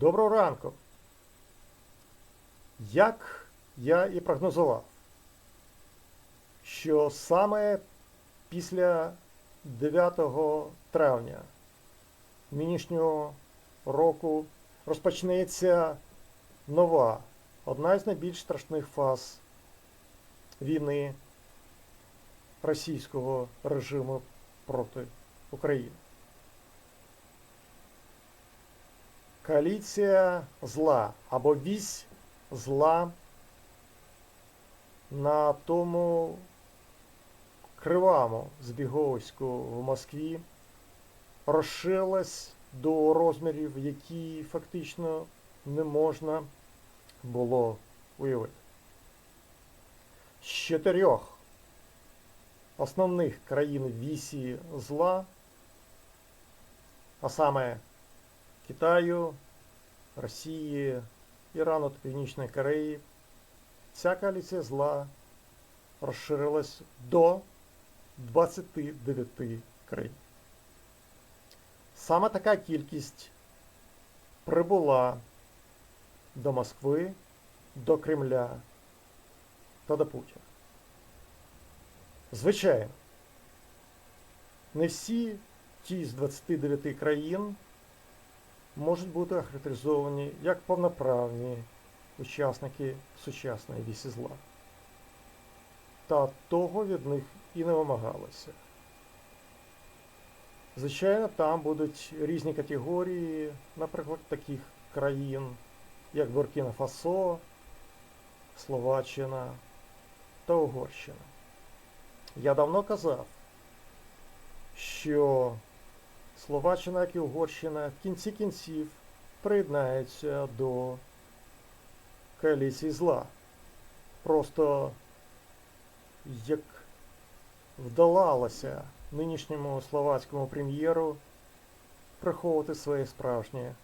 Доброго ранку. Як я і прогнозував, що саме після 9 травня нинішнього року розпочнеться нова, одна із найбільш страшних фаз війни російського режиму проти України. Коаліція зла або вісь зла на тому кривому збіговиську в Москві розширилась до розмірів, які фактично не можна було уявити. З чотирьох основних країн вісі зла, а саме Китаю, Росії, Ірану та Північної Кореї, ця коаліція зла розширилась до 29 країн. Саме така кількість прибула до Москви, до Кремля та до Путіна. Звичайно, не всі ті з 29 країн можуть бути охарактеризовані як повноправні учасники сучасної вісі зла. Та того від них і не вимагалося. Звичайно, там будуть різні категорії, наприклад, таких країн, як Буркіна Фасо, Словаччина та Угорщина. Я давно казав, що Словаччина, як і Угорщина, в кінці кінців приєднаються до коаліції зла. Просто як вдавалося нинішньому словацькому прем'єру приховувати своє справжнє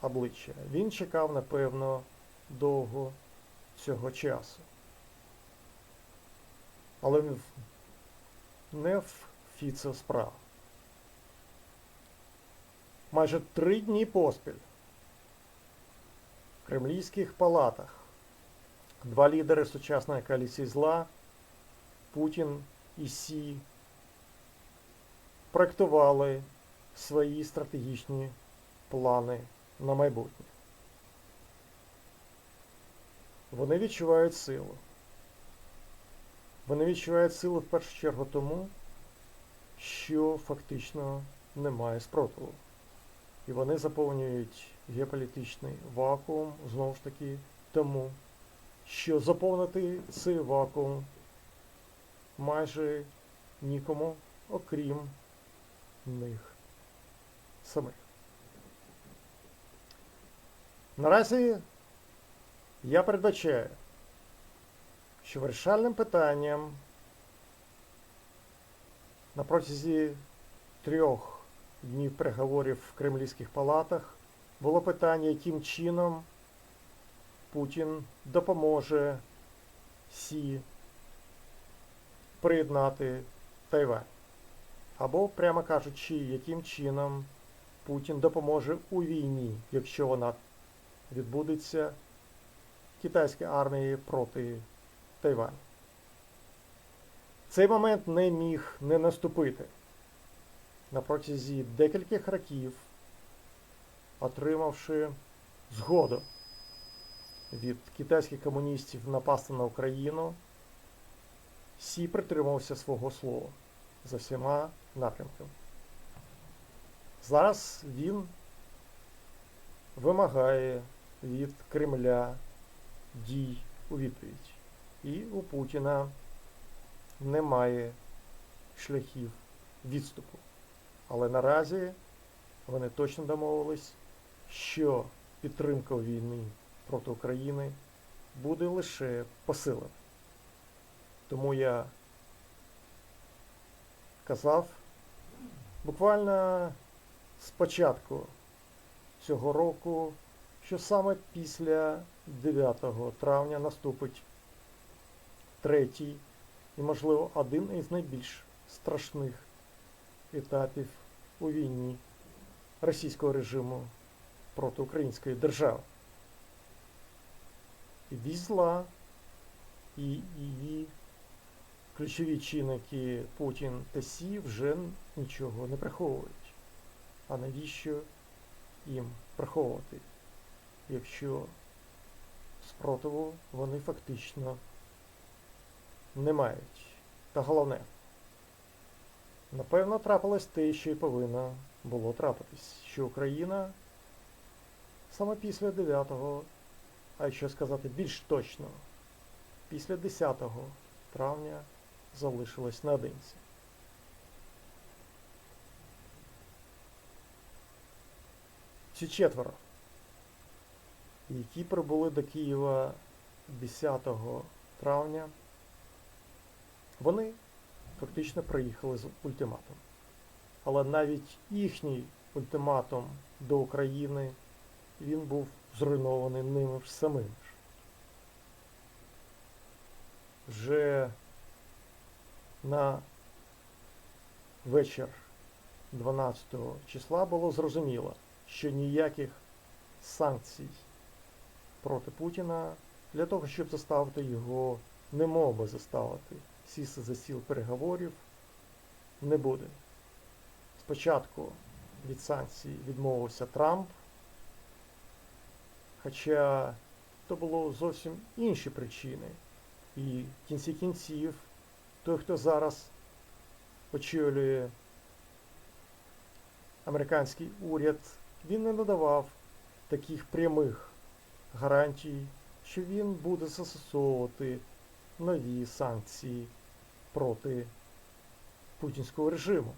обличчя. Він чекав, напевно, довго цього часу. Але не в Фіцо справа. Майже три дні поспіль в кремлівських палатах два лідери сучасної коаліції зла Путін і Сі проектували свої стратегічні плани на майбутнє. Вони відчувають силу. Вони відчувають силу в першу чергу тому, що фактично немає спротиву. І вони заповнюють геополітичний вакуум знову ж таки тому, що заповнити цей вакуум майже нікому, окрім них самих. Наразі я передбачаю, що вирішальним питанням на протязі трьох днів переговорів в кремлівських палатах було питання, яким чином Путін допоможе Сі приєднати Тайвань. Або, прямо кажучи, яким чином Путін допоможе у війні, якщо вона відбудеться китайської армії проти Тайваню. Цей момент не міг не наступити. На протязі декількох років, отримавши згоду від китайських комуністів напасти на Україну, Сі притримався свого слова за всіма напрямками. Зараз він вимагає від Кремля дій у відповідь. І у Путіна немає шляхів відступу. Але наразі вони точно домовились, що підтримка війни проти України буде лише посилена. Тому я казав буквально з початку цього року, що саме після 9 травня наступить третій і, можливо, один із найбільш страшних етапів у війні російського режиму проти української держави. І вісь зла і її ключові чинники Путін та Сі вже нічого не приховують. А навіщо їм приховувати, якщо спротиву вони фактично не мають? Та головне, напевно, трапилось те, що й повинно було трапитись, що Україна саме після 9-го, а якщо сказати більш точно, після 10 травня залишилась наодинці. Ці четверо, які прибули до Києва 10 травня, вони фактично приїхали з ультиматум. Але навіть їхній ультиматум до України він був зруйнований ними ж самим. Вже на вечір 12 числа було зрозуміло, що ніяких санкцій проти Путіна для того, щоб заставити його, не мов би заставити сісти за стіл переговорів, не буде. Спочатку від санкцій відмовився Трамп, хоча то було зовсім інші причини. І в кінці кінців той, хто зараз очолює американський уряд, він не надавав таких прямих гарантій, що він буде застосовувати нові санкції проти путінського режиму.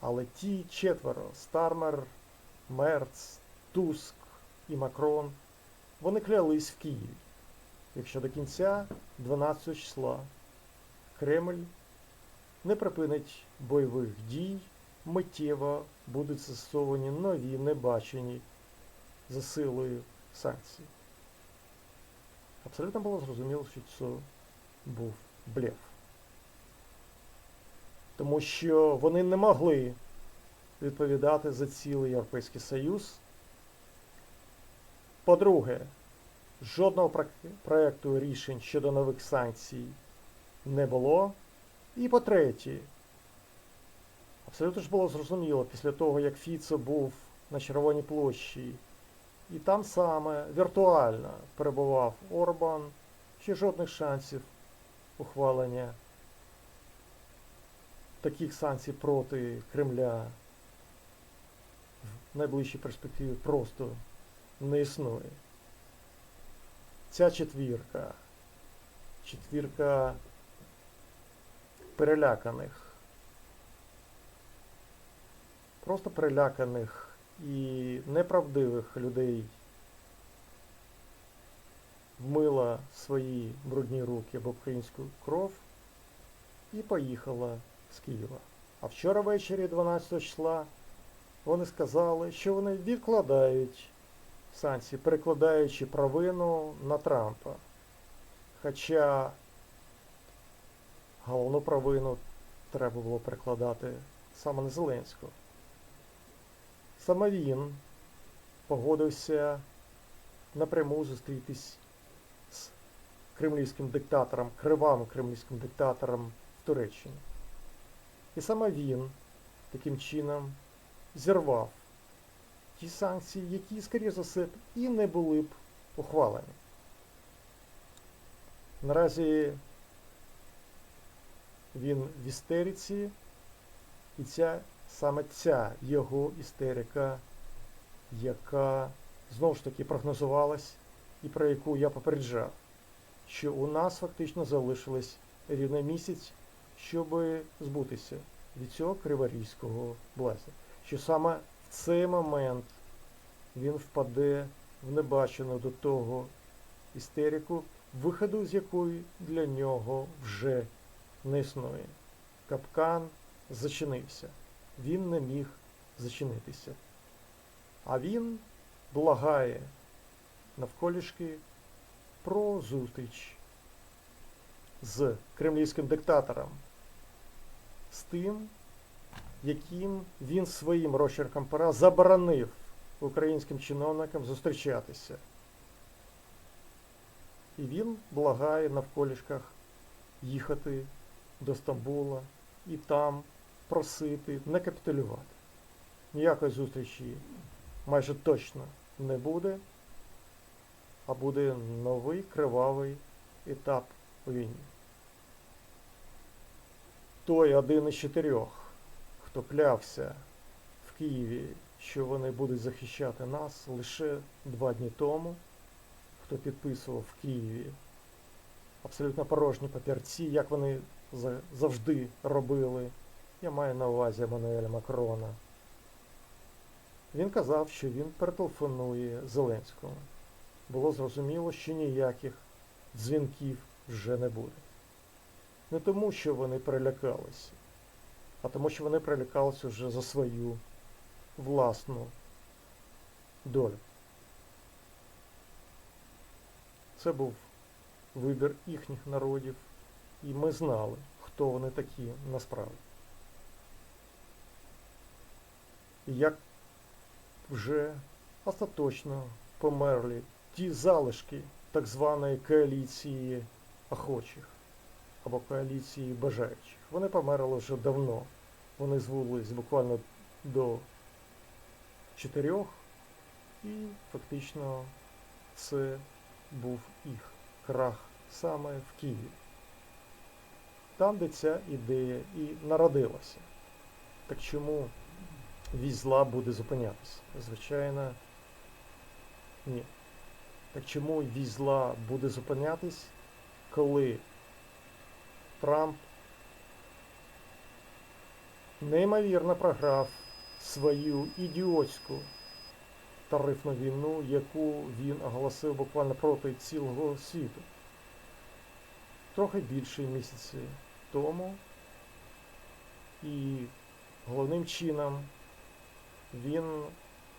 Але ті четверо Стармер, Мерц, Туск і Макрон, вони клялись в Києві. Якщо до кінця 12 числа Кремль не припинить бойових дій, миттєво будуть застосовані нові небачені за силою санкції. Абсолютно було зрозуміло, що це був блеф. Тому що вони не могли відповідати за цілий Європейський Союз. По-друге, жодного проекту рішень щодо нових санкцій не було. І по-третє, абсолютно ж було зрозуміло після того, як Фіцо був на Червоній площі, і там саме віртуально перебував Орбан, що жодних шансів ухвалення таких санкцій проти Кремля в найближчій перспективі просто не існує. Ця четвірка, четвірка переляканих, просто переляканих і неправдивих людей вмила свої брудні руки об українську кров і поїхала з Києва. А вчора ввечері 12 числа вони сказали, що вони відкладають санкції, перекладаючи провину на Трампа. Хоча головну провину треба було перекладати саме на Зеленського. Саме він погодився напряму зустрітись з кремлівським диктатором, кривавим кремлівським диктатором в Туреччині. І саме він таким чином зірвав ті санкції, які, скоріше за все, і не були б ухвалені. Наразі він в істериці, і ця, саме ця його істерика, яка знову ж таки прогнозувалась і про яку я попереджав, що у нас фактично залишилось рівно місяць, щоб збутися від цього криворізького блазня. Що саме в цей момент він впаде в небачену до того істерику, виходу з якої для нього вже не існує. Капкан зачинився. Він не міг зачинитися. А він благає навколішки про зустріч з кремлівським диктатором, з тим, яким він своїм розчерком пера заборонив українським чиновникам зустрічатися. І він благає навколішках їхати до Стамбула і там просити не капітулювати. Ніякої зустрічі майже точно не буде, а буде новий кривавий етап у війні. Той один із чотирьох, хто клявся в Києві, що вони будуть захищати нас лише два дні тому, хто підписував в Києві абсолютно порожні папірці, як вони завжди робили. Я маю на увазі Еммануеля Макрона. Він казав, що він перетелефонує Зеленському. Було зрозуміло, що ніяких дзвінків вже не буде. Не тому, що вони перелякалися, а тому, що вони перелякалися вже за свою власну долю. Це був вибір їхніх народів, і ми знали, хто вони такі насправді. І як вже остаточно померли ті залишки так званої коаліції охочих або коаліції бажаючих. Вони померли вже давно. Вони звулись буквально до чотирьох, і фактично це був їх крах саме в Києві. Там, де ця ідея і народилася. Так чому вісь зла буде зупинятися? Звичайно, ні. Так чому вісь зла буде зупинятись, коли Трамп неймовірно програв свою ідіотську тарифну війну, яку він оголосив буквально проти цілого світу. Трохи більше місяці тому. І головним чином він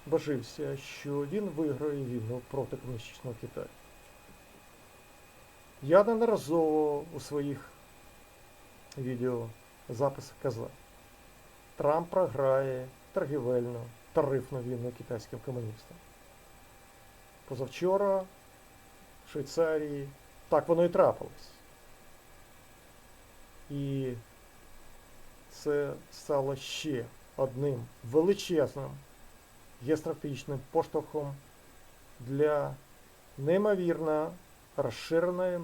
божився, що він виграє війну проти комуністичного Китаю. Я неодноразово у своїх відеозаписах казав, Трамп програє торгівельну тарифну війну китайським комуністам. Позавчора в Швейцарії так воно і трапилось. І це стало ще одним величезним геостратегічним поштовхом для неймовірно розширеної,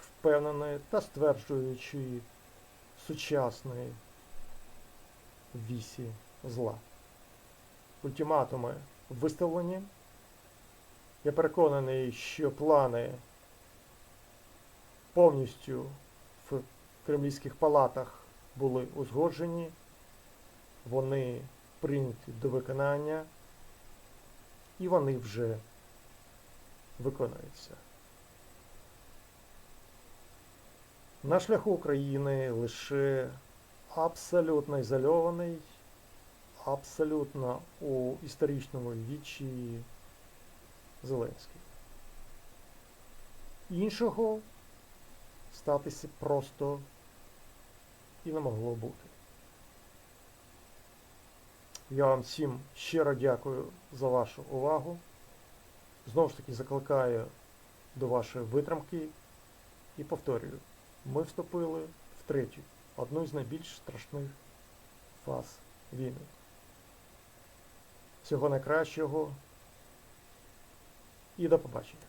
впевненої та стверджуючої сучасної вісі зла. Ультиматуми виставлені. Я переконаний, що плани повністю в кремлівських палатах були узгоджені, вони прийняті до виконання і вони вже виконуються. На шляху України лише абсолютно ізольований, абсолютно у історичному вічі Зеленський. Іншого статися просто і не могло бути. Я вам всім щиро дякую за вашу увагу. Знову ж таки закликаю до вашої витримки і повторюю, ми вступили в третю, одну з найбільш страшних фаз війни. Всього найкращого і до побачення.